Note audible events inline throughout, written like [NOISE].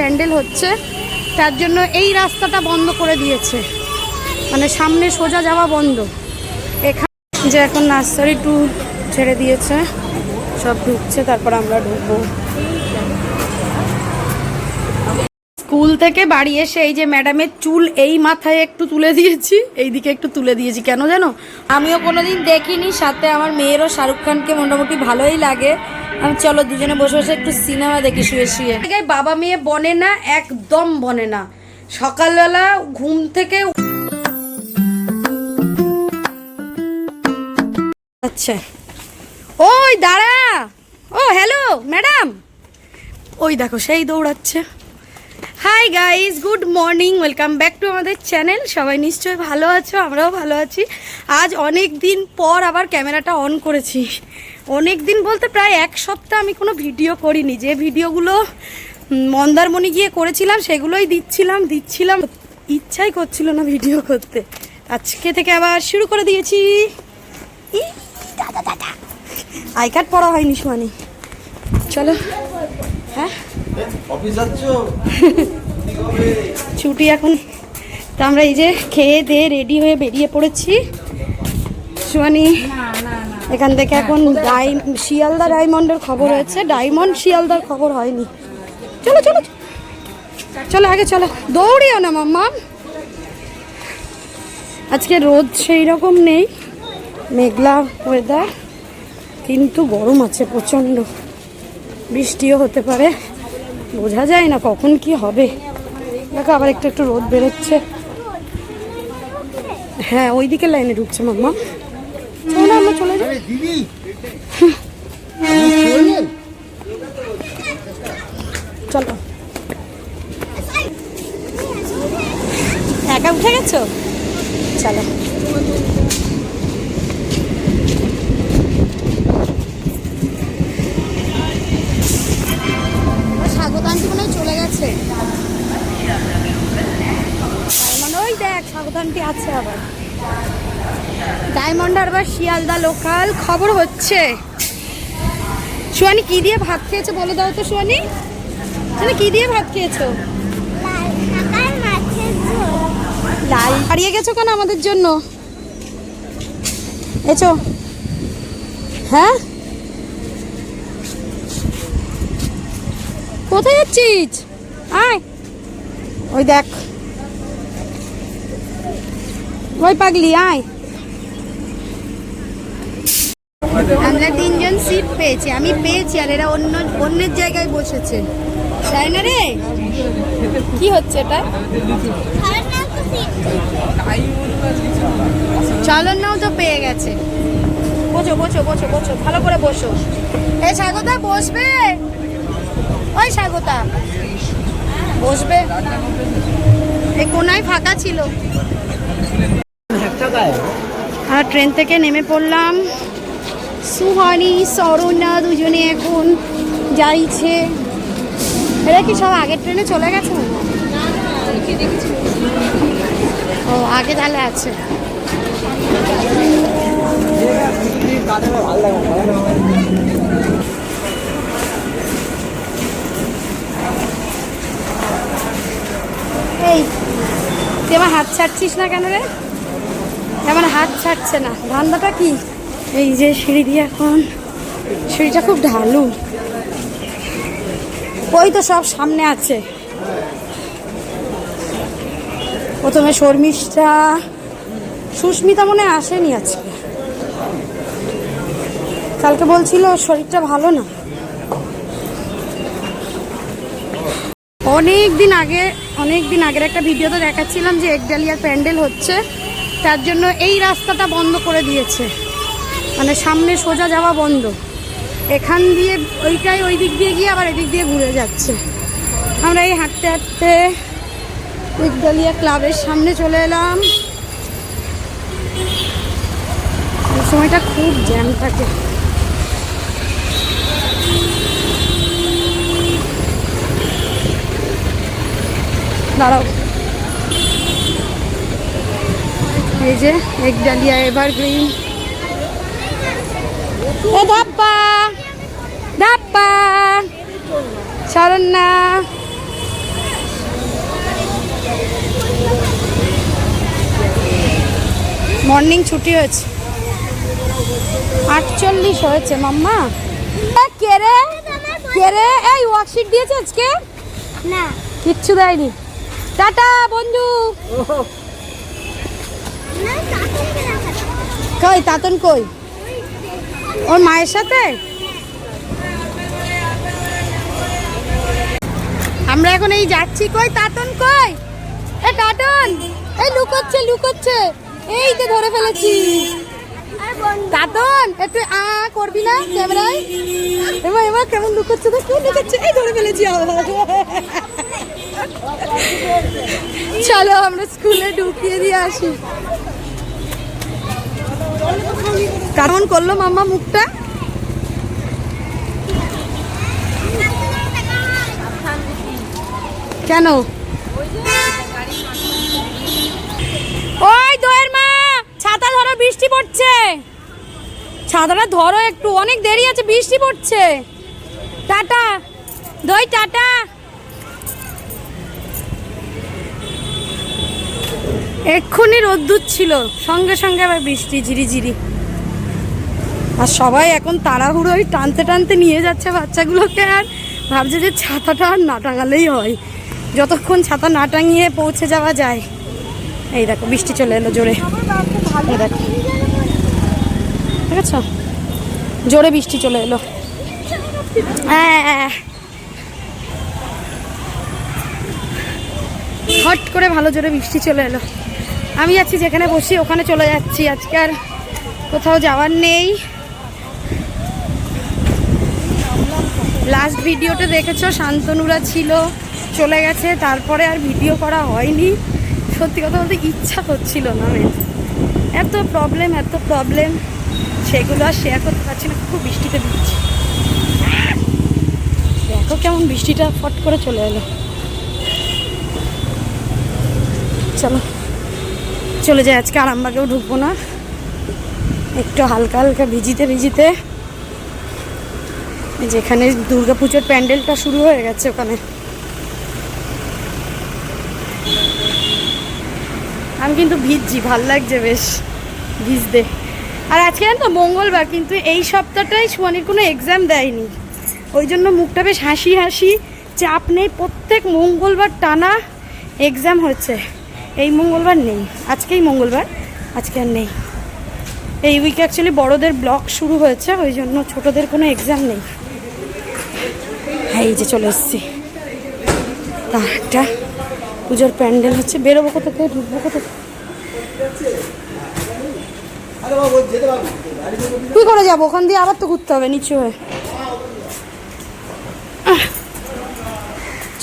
প্যান্ডেল হচ্ছে, তার জন্য এই রাস্তাটা বন্ধ করে দিয়েছে। মানে সামনে সোজা যাওয়া বন্ধ। এখানে যে এখন নার্সারি টু ছেড়ে দিয়েছে, সব ঢুকছে, তারপর আমরা ঢুকবো। স্কুল থেকে বাড়ি এসে এই যে ম্যাডামের চুল এই মাথায় একটু তুলে দিয়েছি এই দিকে একটু তুলে দিয়েছি। কেন জানো? আমিও কোনোদিন দেখিনি, সাথে আমার মেয়েরও শাহরুখ খানকে মোটামুটি ভালোই লাগে। আমি চলো দুজনে বসে বসে একটু সিনেমা দেখি শুয়ে শুয়ে। বাবা মেয়ে বনে না, একদম বনে না। সকালবেলা ঘুম থেকে আচ্ছা। ওই দাঁড়া! ও হ্যালো ম্যাডাম ওই দেখো, সেই দৌড়াচ্ছে। Hi guys good morning welcome back to আমাদের চ্যানেল সবাই নিশ্চয়ই ভালো আছো? আমরাও ভালো আছি। আজ অনেক দিন পর আবার ক্যামেরাটা অন করেছি। অনেক দিন বলতে প্রায় এক সপ্তাহ আমি কোনো ভিডিও করিনি। যে ভিডিওগুলো মন্দারমণি গিয়ে করেছিলাম, সেগুলোই দিচ্ছিলাম দিচ্ছিলাম। ইচ্ছাই করছিল না ভিডিও করতে। আজকে থেকে আবার শুরু করে দিয়েছি। আই কার্ড পড়া হয়নি সোয়ানি চলো। হ্যাঁ? [LAUGHS] ছুটি এখন। তো আমরা এই যে খেয়ে দিয়ে রেডি হয়ে বেরিয়ে পড়েছি। সুয়ানি এখান থেকে এখন ডাই শিয়ালদা ডায়মন্ডের খবর হয়েছে ডায়মন্ড, শিয়ালদার খবর হয়নি। চলো চলো। চলো। আগে চলো। দৌড়িও না, মাম্মা। আজকে রোদ সেই রকম নেই। মেঘলা ওয়েদার কিন্তু গরম আছে প্রচণ্ড। বৃষ্টিও হতে পারে। বোঝা যায় না কখন কি হবে। দেখো আবার একটু একটু রোদ বেরোচ্ছে। হ্যাঁ ওই দিকে লাইনে ঢুকছে মাম্মা। চলো আমরা চলে যাই। চলো। একা উঠে গেছো? চলো। হয় চলে ওই দেখ স্বাগত আন্টি আছে আবার। ডায়মন্ড আর আবার শিয়ালদা লোকাল খবর হচ্ছে। সুয়ানি, কি দিয়ে ভাত খেয়েছো বলে দাও তো সুয়ানি। তুমি কি দিয়ে ভাত খেয়েছো? লাল হারিয়ে গেছো কেন আমাদের জন্য? এছো হ্যাঁ? কোথায় যাচ্ছিস? আয়। ওই দেখ। ওই পাগলি আয়। আমরা তিনজন সিট পেয়েছি আমি পেয়েছি আর এরা অন্য অন্যের জায়গায় বসেছে। তাই না রে? কি হচ্ছে এটা? চালন নাও তো পেয়ে গেছে। বসো বসো বসো বসো ভালো করে বসো। এই স্বাগতা বসবে? ওই স্বাগতা। বসবে। এই কোনায় ফাঁকা ছিল। আর ট্রেন থেকে নেমে পড়লাম। সুহানি সরনা দুজনে এখন যাইছে। এরা কি সব আগের ট্রেনে চলে গেছে? ও, আগে তাহলে আছে। এই, তুই আমার হাত ছাড়ছিস না কেন রে? আমার হাত ছাড়ছে না। ধান্দাটা কি? এই যে সিঁড়ি দিয়ে এখন। সিঁড়িটা খুব ঢালু। ওই তো সব সামনে আছে। প্রথমে শর্মিষ্ঠা। সুস্মিতা মনে আসেনি আজকে। কালকে বলছিল শরীরটা ভালো না। অনেক দিন আগে অনেক দিন আগের একটা ভিডিওতে দেখাচ্ছিলাম যে একডালিয়ার প্যান্ডেল হচ্ছে। তার জন্য এই রাস্তাটা বন্ধ করে দিয়েছে। মানে সামনে সোজা যাওয়া বন্ধ। এখান দিয়ে ওইটাই ওই দিক দিয়ে গিয়ে আবার এদিক দিয়ে ঘুরে যাচ্ছে। আমরা এই হাঁটতে হাঁটতে উইকডালিয়া ক্লাবের সামনে চলে এলাম। সময়টা খুব জ্যাম থাকে। দাঁড়াও। এই যে এক ডালিয়া এভারগ্রিন এ ধাপ্পা ধাপ্পা শরণ্যা। মর্নিং ছুটি হয়েছে। আটচল্লিশ হয়েছে মাম্মা। কেরে কেরে এই ওয়ার্কশিট দিয়েছে আজকে? না। কিচ্ছু দেয়নি। টাটা, বন্ধু। কই, তাতন কই? ওর মায়ের সাথে? আমরা এখন এই যাচ্ছি কই, তাতন কই? এ, তাতন এই লুকোচ্ছে লুকোচ্ছে। এই তো ধরে ফেলেছি। তাতন একটু আ করবি না ক্যামেরায়? এবার এবার কেমন লুকোচ্ছে কেউ লুকোচ্ছে। এই ধরে ফেলেছি আবার চলো, আমরা স্কুলে ঢুকিয়ে দিয়ে আসি। কেমন করল মাম্মা মুখটা। কেন? ওই দোয়ের মা, ছাতা ধরো, বৃষ্টি পড়ছে। ছাতাটা ধরো একটু, অনেক দেরি আছে, বৃষ্টি পড়ছে। টাটা। দই, টাটা। এক্ষুনি রোদ্দুর ছিল। সঙ্গে সঙ্গে আবার বৃষ্টি, ঝিরিঝিরি। আর সবাই এখন তাড়াহুড়োই টানতে টানতে নিয়ে যাচ্ছে বাচ্চাগুলোকে আর ভাবছে যে ছাতাটা আর না টাঙালেই হয়। যতক্ষণ ছাতা না টাঙিয়ে পৌঁছে যাওয়া যায়। এই দেখো, বৃষ্টি চলে এলো জোরে। ঠিক আছে জোরে বৃষ্টি চলে এলো। হ্যাঁ। হট করে ভালো জোরে বৃষ্টি চলে এলো। আমি যাচ্ছি যেখানে বসি, ওখানে চলে যাচ্ছি আজকে আর কোথাও যাওয়ার নেই। লাস্ট ভিডিওতে দেখেছ, শান্তনুরা ছিল, চলে গেছে, তারপরে আর ভিডিও করা হয়নি। সত্যি কথা বলতে ইচ্ছা করছিল না মেন এত প্রবলেম এত প্রবলেম সেগুলো আর শেয়ার করতে পারছি না, খুব বৃষ্টিতে দিচ্ছি দেখো কেমন বৃষ্টিটা ফট করে চলে এলো। চলো। চলে যাই, আজকে আরামবাগেও ঢুকবো না। একটু হালকা হালকা ভিজিতে ভিজিতে। যেখানে দুর্গাপুজোর প্যান্ডেলটা শুরু হয়ে গেছে ওখানে। আমি কিন্তু ভিজছি, ভালো লাগছে বেশ ভিজতে। আর আজকে তো, মঙ্গলবার, কিন্তু এই সপ্তাহটাই সুয়ানির কোনো এক্সাম দেয়নি। ওই জন্য মুখটা বেশ হাসি হাসি, চাপ নেই, প্রত্যেক মঙ্গলবার টানা এক্সাম হচ্ছে। এই মঙ্গলবার নেই, আজকেই মঙ্গলবার, আজকে আর নেই। এই উইকে অ্যাকচুয়ালি বড়দের ব্লক শুরু হয়েছে, ওই জন্য ছোটোদের কোনো এক্সাম নেই। হ্যাঁ এই যে চলে এসেছি। একটা পুজোর প্যান্ডেল হচ্ছে, বেরোবো কোথা থেকে, ঢুকবো কোথা? কি করে যাব? ওখান দিয়ে আবার তো ঘুরতে হবে, নিচু হয়ে।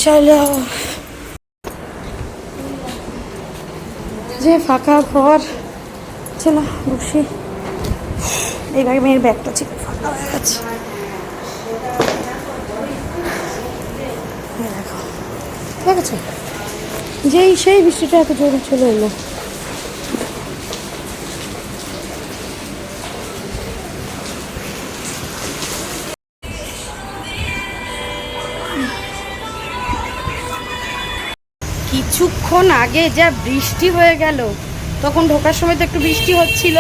চলো। যে ফাঁকা চলো, বসি। এই মেয়ের ব্যাগটা ছিল ফাঁকা হয়ে গেছে। দেখো। ঠিক আছে যেই সেই বৃষ্টিটা এত জোরে চলে এলো। আগে যা বৃষ্টি হয়ে গেল, তখন ঢোকার সময় তো একটু বৃষ্টি হচ্ছিল।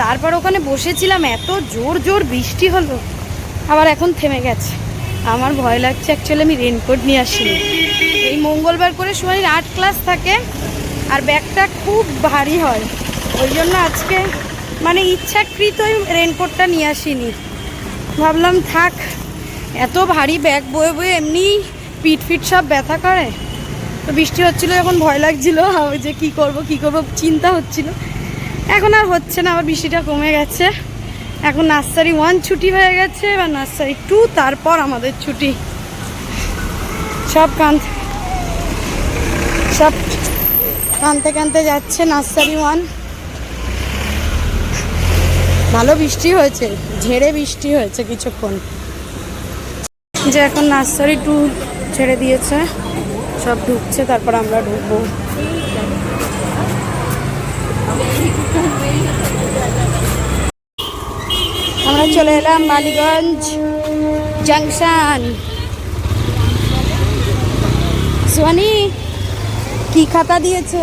তারপর ওখানে বসেছিলাম, এত জোর জোর বৃষ্টি হলো। আবার এখন থেমে গেছে। আমার ভয় লাগছে অ্যাকচুয়ালি আমি রেনকোট নিয়ে আসিনি। এই মঙ্গলবার করে সময় আর্ট ক্লাস থাকে, আর ব্যাগটা খুব ভারী হয়। ওই জন্য আজকে মানে ইচ্ছাকৃতই রেনকোটটা নিয়ে আসিনি। ভাবলাম থাক, এত ভারী ব্যাগ বয়ে বয়ে এমনি পিট ফিট সব ব্যথা করে। তো বৃষ্টি হচ্ছিল যখন ভয় লাগছিল। যে কি করব কি করব, চিন্তা হচ্ছিল। এখন আর হচ্ছে না, আবার বৃষ্টিটা কমে গেছে। এখন নার্সারি ওয়ান ছুটি হয়ে গেছে, এবার নার্সারি টু তারপর আমাদের ছুটি। সব কান সব কানতে কানতে যাচ্ছে নার্সারি ওয়ান ভালো বৃষ্টি হয়েছে, ঝেড়ে বৃষ্টি হয়েছে কিছুক্ষণ। যে এখন নার্সারি টু ছেড়ে দিয়েছে। সব ঢুকছে তারপর আমরা ঢুকবো। আমরা চলে এলাম মালিগঞ্জ জাংশন। সোয়ানি কি খাতা দিয়েছে?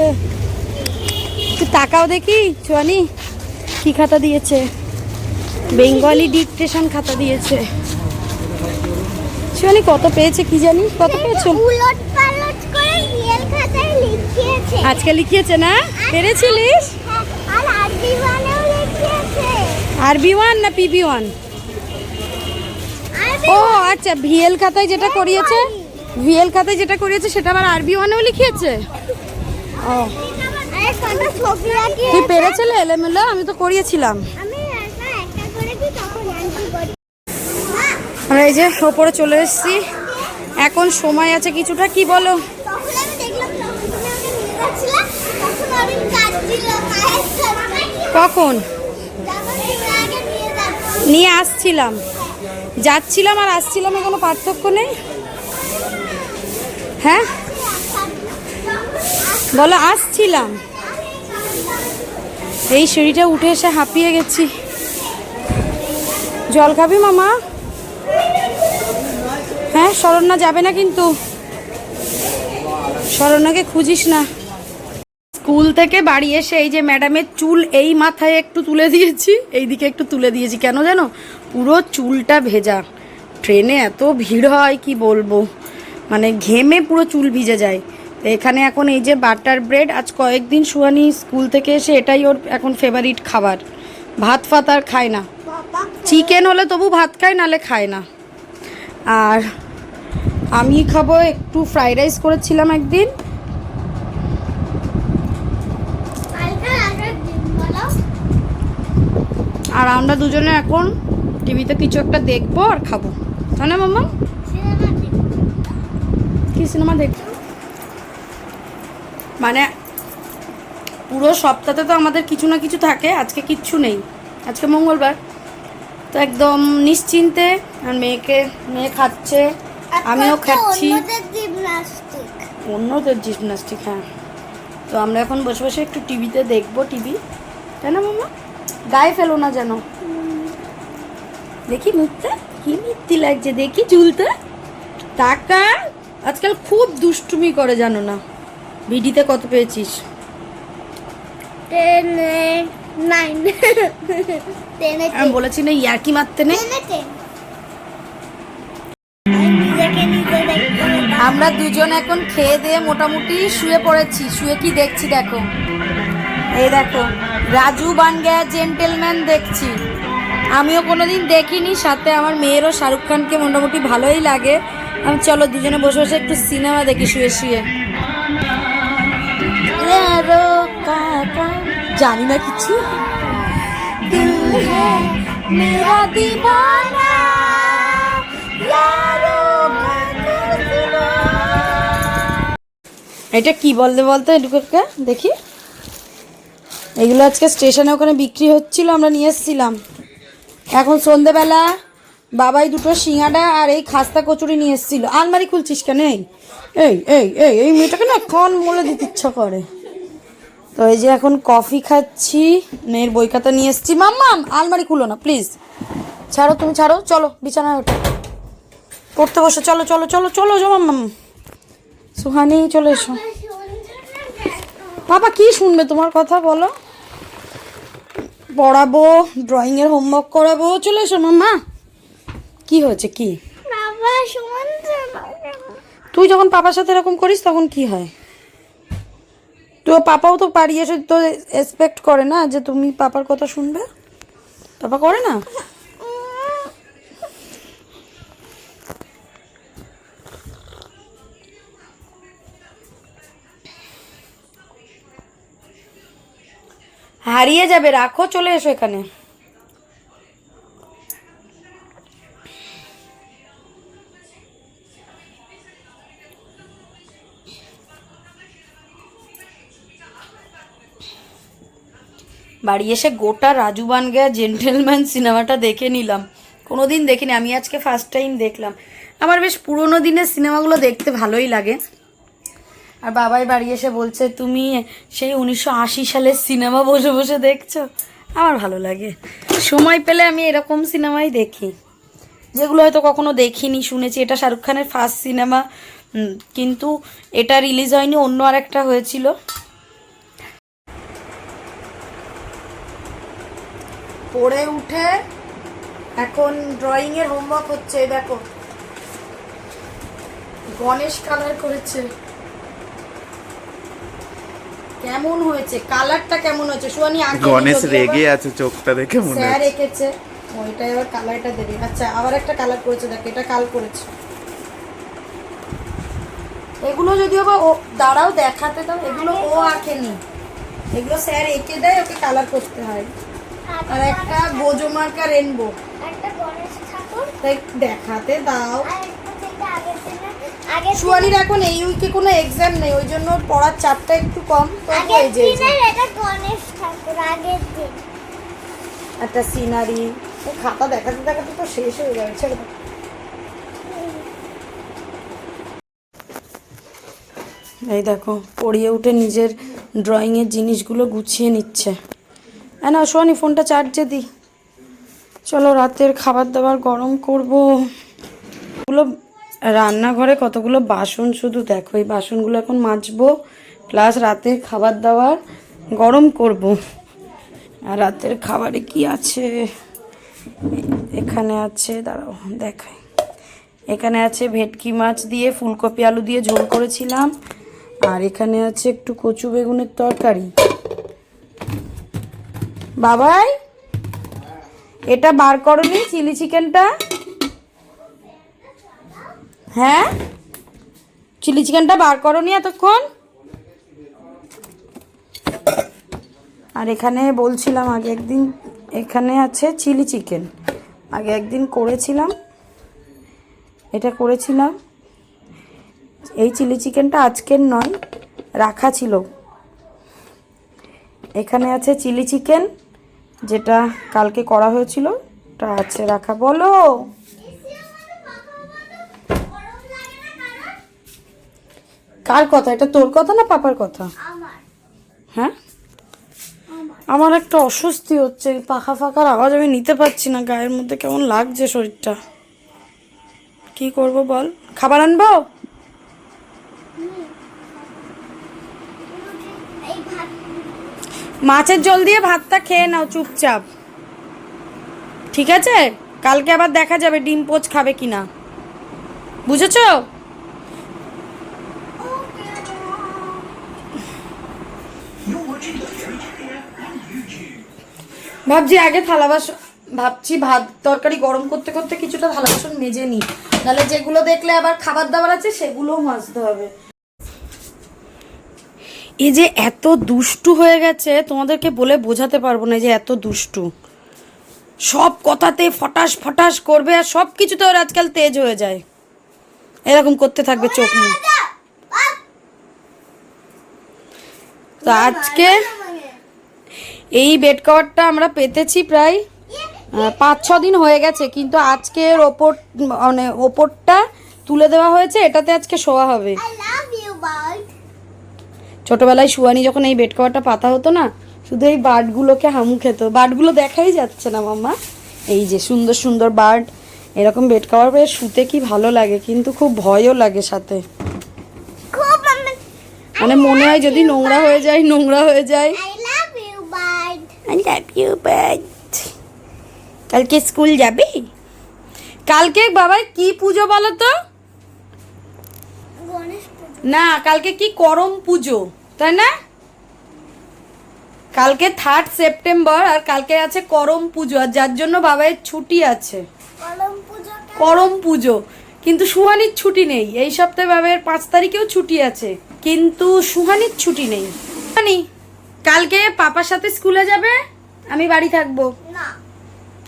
একটু তাকাও দেখি চুয়ানি কি খাতা দিয়েছে? বেঙ্গলি ডিকটেশন খাতা দিয়েছে। চুয়ানি কত পেয়েছে কি জানি? কত পেয়েছ উলট পালট করে রিয়েল খাতায় লিখিয়েছে আজকে লিখিয়েছে না? পেরেছিলিস? আর আরবি ওয়ান না পিবি ওয়ান? ও আচ্ছা ভিএল খাতায় যেটা করিয়েছে ভিএল খাতায় যেটা করিয়েছে সেটা আবার আরবি ওয়ানেও লিখিয়েছে? ও। তুই পেরেছিলে এলেমেলো? আমি তো করিয়েছিলাম। আমরা এই যে ওপরে চলে এসেছি। এখন সময় আছে কিছুটা কি বলো তখন আমি দেখলাম তখন তুমি আমাকে নিয়ে যাচ্ছিলে তখন অনেক কাঁদছিল মায়ের সাথে কখন? নিয়ে আসছিলাম। যাচ্ছিলাম আর আসছিলাম কোনো পার্থক্য নেই? হ্যাঁ? বলো, আসছিলাম। এই সিঁড়িটা উঠে এসে হাঁপিয়ে গেছি। জল খাবি মামা? হ্যাঁ শরণ্যা যাবে না কিন্তু। শরণ্যাকে খুঁজিস না। স্কুল থেকে বাড়ি এসে এই যে ম্যাডামের চুল এই মাথায় একটু তুলে দিয়েছি এই দিকে একটু তুলে দিয়েছি। কেন জানো? পুরো চুলটা ভেজা। ট্রেনে এত ভিড় হয়, কি বলব? মানে ঘেমে পুরো চুল ভিজে যায়। তো এখানে এখন এই যে বাটার ব্রেড, আজ কয়েকদিন সুহানি স্কুল থেকে এসে এটাই ওর এখন ফেভারিট খাবার। ভাত ফাত আর খায় না। চিকেন হলে তবু ভাত খায়, নালে খায় না। আর আমি খাব একটু ফ্রাইড রাইস করেছিলাম একদিন কালকে আগে দিন বলো আর আমরা দুজনে এখন টিভিতে কিছু একটা দেখব আর খাব। তাই না মামা সিনেমা দেখো কি সিনেমা দেখব? মানে পুরো সপ্তাহে তো আমাদের কিছু না কিছু থাকে আজকে কিচ্ছু নেই। আজকে মঙ্গলবার। তো একদম নিশ্চিন্তে আর মেয়েকে মেয়ে খাচ্ছে আমিও খাচ্ছি। অন্যদের জিমনাস্টিক হ্যাঁ। তো আমরা এখন বসে বসে একটু টিভিতে দেখব টিভি। তাই না মামা গায়ে ফেলো না যেন। দেখি মুখটা কি মিথ্যি লাগছে দেখি চুলটা। টাকা। আজকাল খুব দুষ্টুমি করে জানো না। ভিডিতে কত পেয়েছিস? টেনে আমি বলেছি না ইয়ার্কি মারতে নেই। আমরা দুজন এখন খেয়ে দিয়ে মোটামুটি শুয়ে পড়েছি। শুয়ে কি দেখছি দেখো। এই দেখো রাজু বানগেয়া জেন্টেলম্যান দেখছি। আমিও কোনোদিন দেখিনি সাথে আমার মেয়েরও শাহরুখ খানকে মোটামুটি ভালোই লাগে। আমি চলো দুজনে বসে বসে একটু সিনেমা দেখি শুয়ে শুয়ে। জানি না কিছু। এটা কি বলতে বলতো এটুকু দেখি। এগুলো আজকে স্টেশনে ওখানে বিক্রি হচ্ছিল, আমরা নিয়ে এসেছিলাম। এখন সন্ধেবেলা বাবাই দুটো সিঙাড়া আর এই খাস্তা কচুরি নিয়ে এসেছিল। আলমারি খুলছিস কেন? এই এই এই এই এই মেয়েটাকে না কন মলে দিতে ইচ্ছা করে। তো এই যে এখন কফি খাচ্ছি, মেয়ের বই খাতা নিয়ে এসেছি। মাম্মাম আলমারি খুলো না প্লিজ ছাড়ো, তুমি ছাড়ো, চলো, বিছানায় ওঠো। পড়তে বসো, চলো চলো চলো চলো যাও মাম্মাম সুহানি, চলে এসো। বাবা, কি শুনবে তোমার কথা, বলো? পড়াবো ড্রয়িংয়ের হোমওয়ার্ক করাবো। চলে এসো মাম্মা। কি হয়েছে কি? তুই যখন পাপার সাথে এরকম করিস তখন কি হয়? তো পাপাও তো পারি এসে তো এক্সপেক্ট করে না যে তুমি পাপার কথা শুনবে। পাপা করে না? হারিয়ে যাবে, রাখো, চলে এসো এখানে। বাড়ি এসে গোটা রাজু বানগা জেন্টেলম্যান সিনেমাটা দেখে নিলাম। কোনোদিন দেখিনি, আমি আজকে ফার্স্ট টাইম দেখলাম। আমার বেশ পুরোনো দিনের সিনেমাগুলো দেখতে ভালোই লাগে। আর বাবাই বাড়ি এসে বলছে, তুমি সেই উনিশশো আশি সালের সিনেমা বসে বসে দেখছ? আমার ভালো লাগে। সময় পেলে আমি এরকম সিনেমাই দেখি। যেগুলো হয়তো কখনো দেখিনি, শুনেছি। এটা শাহরুখ খানের ফার্স্ট সিনেমা। কিন্তু এটা রিলিজ হয়নি, অন্য আর একটা হয়েছিল। পড়ে উঠে এখন ড্রয়িং এর হোমওয়ার্ক হচ্ছে দেখো। গণেশ কালার করেছে। কেমন হয়েছে? কালারটা কেমন হয়েছে? সুয়ানি আগে গণেশ রেগে আছে চোখটা দেখে মনে স্যার হচ্ছে। এঁকেছে। ওইটা এবার কালারটা দেবে। আচ্ছা আবার একটা কালার করেছে দেখ এটা কাল করেছে। এগুলো যদিও বা ও দাঁড়াও দেখাতে দাও। এগুলো ও আঁকেনি। এগুলো স্যার এঁকে দেয় ওকে কালার করতে হয়। আর একটা গোজো মার্কা রেনবো। একটা গণেশ ঠাকুর। দেখাতে দাও আর একটা থেকে আগের দিনে আগের সুয়ালির এখন এই উইকে কোনো এক্সাম নেই ওই জন্য ওর পড়ার চাপটা একটু কম একটা সিনারি খাতা দেখাতে দেখাতে তো শেষ হয়ে যাবে ছেড়ে এই দেখো পড়িয়ে উঠে নিজের ড্রয়িংয়ের জিনিসগুলো গুছিয়ে নিচ্ছে। হ্যাঁ না শোনি ফোনটা চার্জে দিই চলো রাতের খাবার দাবার গরম করব। গুলো রান্নাঘরে কতগুলো বাসন? শুধু দেখো, এই বাসনগুলো এখন মাজবো প্লাস রাতের খাবার দাবার গরম করব। আর রাতের খাবারে কি আছে? এখানে আছে, দাঁড়াও, দেখাই। এখানে আছে ভেটকি মাছ দিয়ে ফুলকপি আলু দিয়ে ঝোল করেছিলাম। আর এখানে আছে একটু কচু বেগুনের তরকারি। বাবাই, এটা বার করনি চিলি চিকেনটা? হ্যাঁ? চিলি চিকেনটা বার করনি এতক্ষণ? আর এখানে বলছিলাম আগে একদিন, এখানে আছে চিলি চিকেন। আগে একদিন করেছিলাম, এটা করেছিলাম। এই চিলি চিকেনটা আজকের নয়, রাখা ছিল। এখানে আছে চিলি চিকেন, যেটা কালকে করা হয়েছিল ওটা আছে রাখা। বলো! কার কথা? এটা তোর কথা না পাপার কথা? হ্যাঁ? আমার। একটা অস্বস্তি হচ্ছে পাখা ফাঁকার আওয়াজ আমি নিতে পারছি না গায়ের মধ্যে কেমন লাগছে শরীরটা। কি করব বল? খাবার আনব? মাছের জল দিয়ে ভাতটা খেয়ে নাও চুপচাপ। ঠিক আছে? কালকে আবার দেখা যাবে ডিম পোচ খাবে কিনা। বুঝেছ? ভাবছি আগে থালা বাসন ভাবছি ভাত তরকারি গরম করতে করতে কিছুটা থালা বাসন মেজে নিই। নাহলে যেগুলো দেখলে আবার খাবার দাবার আছে সেগুলোও মাজতে হবে। এই যে এত দুষ্টু হয়ে গেছে, তোমাদেরকে বলে বোঝাতে পারব না যে এত দুষ্টু। সব কথাতে ফটাস ফটাস করবে আর সব কিছুতে ওর আজকাল তেজ হয়ে যায়। এরকম করতে থাকবে চোখ মুখ। তো আজকে এই বেড কভারটা আমরা পেতেছি প্রায় পাঁচ ছ দিন হয়ে গেছে কিন্তু আজকের ওপর মানে ওপরটা তুলে দেওয়া হয়েছে এটাতে আজকে শোয়া হবে। ছোটবেলায় শুয়ানি যখন এই বেড কভারটা পাতা হতো না শুধু এই বার্ডগুলোকে হামু খেত। বার্ডগুলো দেখাই যাচ্ছে না মাম্মা। এই যে সুন্দর সুন্দর বার্ড এরকম বেড কভার পেয়ে শুতে কি ভালো লাগে কিন্তু খুব ভয়ও লাগে সাথে। মানে মনে হয় যদি নোংরা হয়ে যায় নোংরা হয়ে যায় I love you bird I love you but কালকে স্কুল যাবি? কালকে বাবা কি পুজো বলো তো না কালকে কি করম পুজো তাই না? কালকে থার্ড সেপ্টেম্বর আর কালকে আছে করম পুজো আর যার জন্য বাবাইয়ের ছুটি আছে। করম পুজো কিন্তু সুহানির ছুটি নেই। এই সপ্তাহে বাবাইয়ের পাঁচ তারিখেও ছুটি আছে কিন্তু সুহানির ছুটি নেই। সুহানি কালকে পাপার সাথে স্কুলে যাবে? আমি বাড়ি থাকব। না।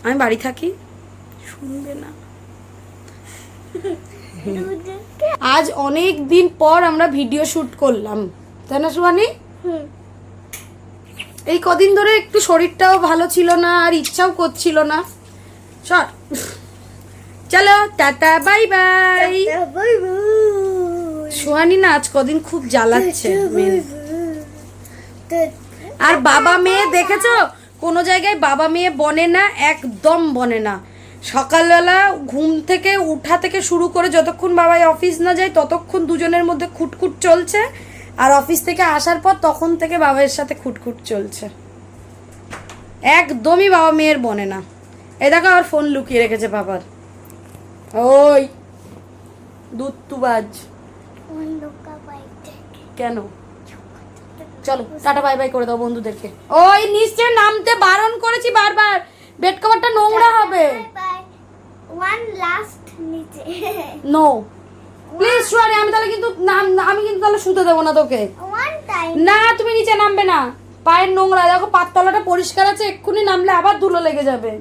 আমি বাড়ি থাকি? শুনবে না। আজ অনেক দিন পর আমরা ভিডিও শুট করলাম। তাই না সুহানি? এই কদিন ধরে একটু শরীরটাও ভালো ছিল না আর ইচ্ছাও করছিল না। চল। চলো টাটা বাই বাই। সুহানি না আজ কদিন খুব জ্বালাচ্ছে মেন। আর বাবা মেয়ে দেখেছ? কোনো জায়গায় বাবা মেয়ে বনে না একদম বনে না। সকালবেলা ঘুম থেকে উঠা থেকে শুরু করে যতক্ষণ বাবাই অফিস না যায় ততক্ষণ দুজনের মধ্যে খুটখুট চলছে। আর অফিস থেকে আসার পর তখন থেকে বাবার সাথে খুটখুট চলছে। একদমই বাবা মেয়ের বনে না। এ দেখো আর ফোন লুকিয়ে রেখেছে বাবার। ওই দুধ তুবাজ কেন? চলো টাটা বাই বাই করে দাও বন্ধুদেরকে। ওই নিশ্চয় নামতে বারণ করেছি বারবার। বেড কভারটা নোংরা হবে। ওয়ান লাস্ট নিচে। নো প্লিজ সরি আমি তাহলে কিন্তু নাম আমি কিন্তু তাহলে শুতে দেবো না তোকে। ওয়ান টাইম না তুমি নিচে নামবে না। পায়ের নোংরা দেখো পাততলাটা পরিষ্কার আছে এক্ষুনি নামলে আবার ধুলো লেগে যাবে।